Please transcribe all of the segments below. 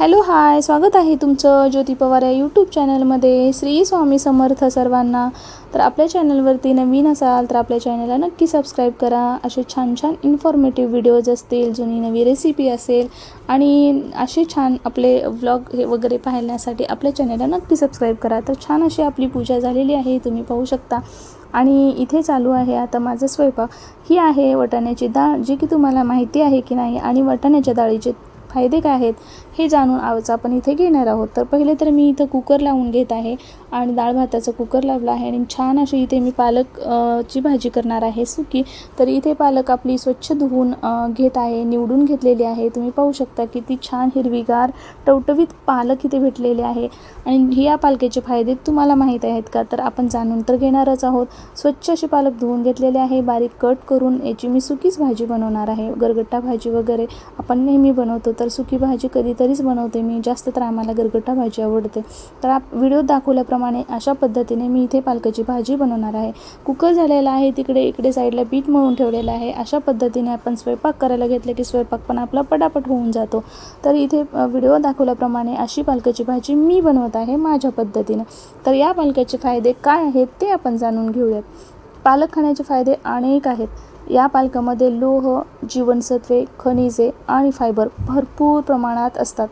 Hello hi. स्वागत आहे तुमचं ज्योती पवार या यूट्यूब चॅनलमध्ये श्री स्वामी समर्थ सर्वांना. तर आपल्या चॅनलवरती नवीन असाल तर आपल्या चॅनलला नक्की सबस्क्राईब करा. असे छान छान इन्फॉर्मेटिव्ह व्हिडिओज असतील जुनी नवी रेसिपी असेल आणि असे छान आपले व्लॉग हे वगैरे पाहण्यासाठी आपल्या चॅनलला नक्की सबस्क्राईब करा. तर छान अशी आपली पूजा झालेली आहे तुम्ही पाहू शकता. आणि इथे चालू आहे आता माझं स्वयंपाक. ही आहे वटाण्याची डाळ जी की तुम्हाला माहिती आहे की नाही आणि वटाण्याच्या डाळीचे फायदे काय आहेत? हे जाणून आज आपण इथे घेणार आहोत. तर पहिले तर मी इथं कुकर लावून घेत आहे आणि डाळ भाताचं कुकर लावलं आहे आणि छान अशी इथे मी पालक ची भाजी करणार आहे सुकी. तर इथे पालक आपली स्वच्छ धुवून घेत आहे निवडून घेतलेली आहे. तुम्ही पाहू शकता की ती छान हिरवीगार टवटवीत पालक इथे भेटलेले आहे. आणि या पालकीचे फायदे तुम्हाला माहीत आहेत का? तर आपण जाणून तर घेणारच आहोत. स्वच्छ अशी पालक धुवून घेतलेले आहे. बारीक कट करून याची मी सुकीच भाजी बनवणार आहे. गरगट्टा भाजी वगैरे आपण नेहमी बनवतो. तर सुकी भाजी कधीतरी घरीच बनवते मी जास्त तर आम्हाला गरगटा भाजी आवडते. तर आप व्हिडिओत दाखवल्याप्रमाणे अशा पद्धतीने मी इथे पालकाची भाजी बनवणार आहे. कुकर झालेला आहे तिकडे इकडे साईडला पीठ मळून ठेवलेलं आहे. अशा पद्धतीने आपण स्वयंपाक करायला घेतलं की स्वयंपाक पण आपला पटापट होऊन जातो. तर इथे व्हिडिओ दाखवल्याप्रमाणे अशी पालकाची भाजी मी बनवत आहे माझ्या पद्धतीनं. तर या पालकाचे फायदे काय आहेत ते आपण जाणून घेऊयात. पालक खाण्याचे फायदे अनेक आहेत. या पालकामध्ये लोह जीवनसत्वे खनिजे आणि फायबर भरपूर प्रमाणात असतात.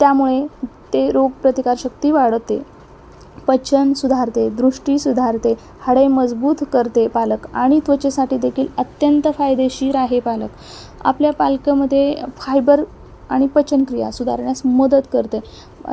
त्यामुळे ते रोगप्रतिकारशक्ती वाढवते. पचन सुधारते दृष्टी सुधारते हाडे मजबूत करते पालक आणि त्वचेसाठी देखील अत्यंत फायदेशीर आहे पालक. आपल्या पालकामध्ये फायबर आणि पचनक्रिया सुधारण्यास मदत करते.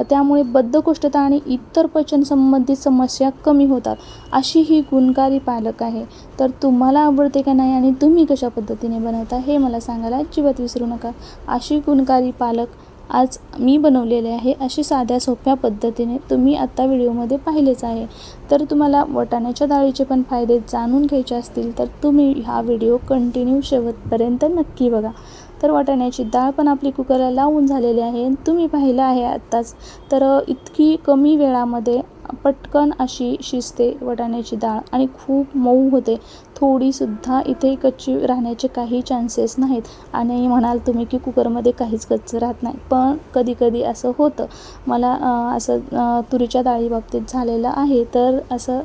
त्यामुळे बद्धकोष्ठता आणि इतर पचन संबंधित समस्या कमी होतात अशी ही गुणकारी पालक आहे. तर तुम्हाला आवडते का नाही आणि तुम्ही कशा पद्धतीने बनवता हे मला सांगायला अजिबात विसरू नका. अशी गुणकारी पालक आज मी बनवलेले आहे अशी साध्या सोप्या पद्धतीने तुम्ही आत्ता व्हिडिओमध्ये पाहिलेच आहे. तर तुम्हाला वटाण्याच्या डाळीचे पण फायदे जाणून घ्यायचे असतील तर तुम्ही हा व्हिडिओ कंटिन्यू शेवटपर्यंत नक्की बघा. तर वाटाण्याची डाळ पण आपली कुकरला लावून झालेली आहे तुम्ही पाहिलं आहे आत्ताच. तर इतकी कमी वेळामध्ये पटकन अशी शिजते वाटाण्याची डाळ आणि खूप मऊ होते. थोडीसुद्धा इथे कच्ची राहण्याचे काही चान्सेस नाहीत. आणि म्हणाल तुम्ही की कुकरमध्ये काहीच कच्चं राहत नाही. पण कधीकधी असं होतं. मला असं तुरीच्या डाळीबाबतीत झालेलं आहे. तर असं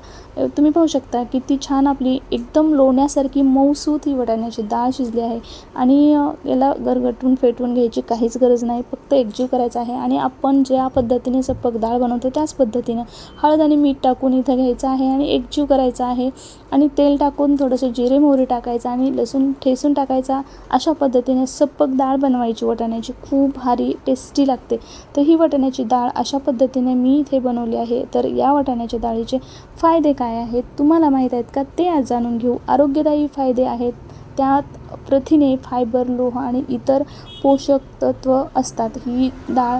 तुम्ही पाहू शकता की ती छान आपली एकदम लोण्यासारखी मऊसूत ही वटाण्याची डाळ शिजली आहे. आणि याला गरगटून फेटून घ्यायची काहीच गरज नाही. फक्त एकजीव करायचा आहे. आणि आपण ज्या पद्धतीने सपक डाळ बनवतो त्याच पद्धतीनं हळद आणि मीठ टाकून इथं घ्यायचं आहे आणि एकजीव करायचा आहे. आणि तेल टाकून थोडंसं जिरे मोहरी टाकायचं आणि लसूण ठेसून टाकायचा. अशा पद्धतीने सप्पक डाळ बनवायची वटाण्याची. खूप भारी टेस्टी लागते. तर ही वटाण्याची डाळ अशा पद्धतीने मी इथे बनवली आहे. तर या वटाण्याच्या डाळीचे फायदे काय आहेत? तुम्हाला माहीत आहेत का? ते आज जाणून घेऊ. आरोग्यदायी फायदे आहेत. त्यात प्रथिने फायबर लोह आणि इतर पोषक तत्व असतात. ही डाळ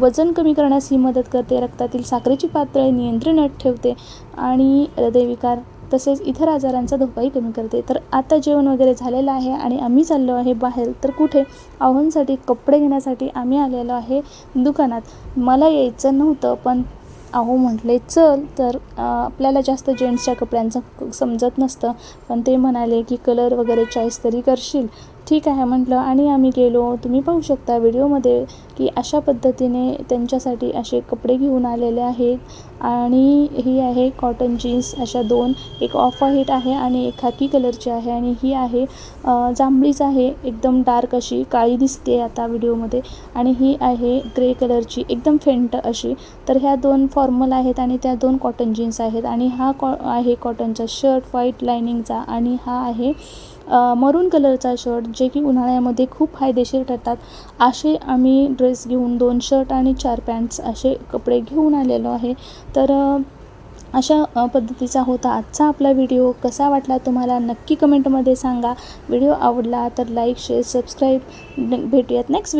वजन कमी करण्यास ही मदत करते. रक्तातील साखरेची पातळी नियंत्रणात ठेवते आणि हृदयविकार तसेच इतर आजारांचा धोकाही कमी करते. तर आता जेवण वगैरे झालेलं आहे आणि आम्ही चाललो आहे बाहेर तर कुठे? आव्हानसाठी कपडे घेण्यासाठी आम्ही आलेलो आहे दुकानात. मला यायचं नव्हतं पण अहो म्हटले चल. तर आपल्याला जास्त जेंट्सच्या कपड्यांचं समजत नसतं. पण ते म्हणाले की कलर वगैरे चॉईस तरी करशील. ठीक आहे म्हटलं आणि आम्ही गेलो. तुम्ही पाहू शकता व्हिडिओमध्ये की अशा पद्धतीने त्यांच्यासाठी असे कपडे घेऊन आलेले आहेत. आणि ही आहे कॉटन जीन्स अशा दोन एक ऑफ व्हाईट आहे आणि एक खाकी कलरची आहे. आणि ही आहे जांभळीच आहे. एकदम डार्क अशी काळी दिसते आता व्हिडिओमध्ये. आणि ही आहे ग्रे कलरची एकदम फेंट अशी. तर ह्या दोन फॉर्मल आहेत आणि त्या दोन कॉटन जीन्स आहेत. आणि हा कॉ आहे कॉटनचा शर्ट व्हाईट लायनिंगचा आणि हा आहे मरून कलरचा शर्ट जे की उन्हाळ्यामध्ये खूप फायदेशीर ठरतात. असे आम्ही ड्रेस घेऊन दोन शर्ट आणि चार पॅन्ट्स असे कपडे घेऊन आलेलो आहे. तर अशा पद्धतीचा होता आजचा आपला व्हिडिओ कसा वाटला तुम्हाला नक्की कमेंटमध्ये सांगा. व्हिडिओ आवडला तर लाईक शेअर सबस्क्राईब भेटूयात नेक्स्ट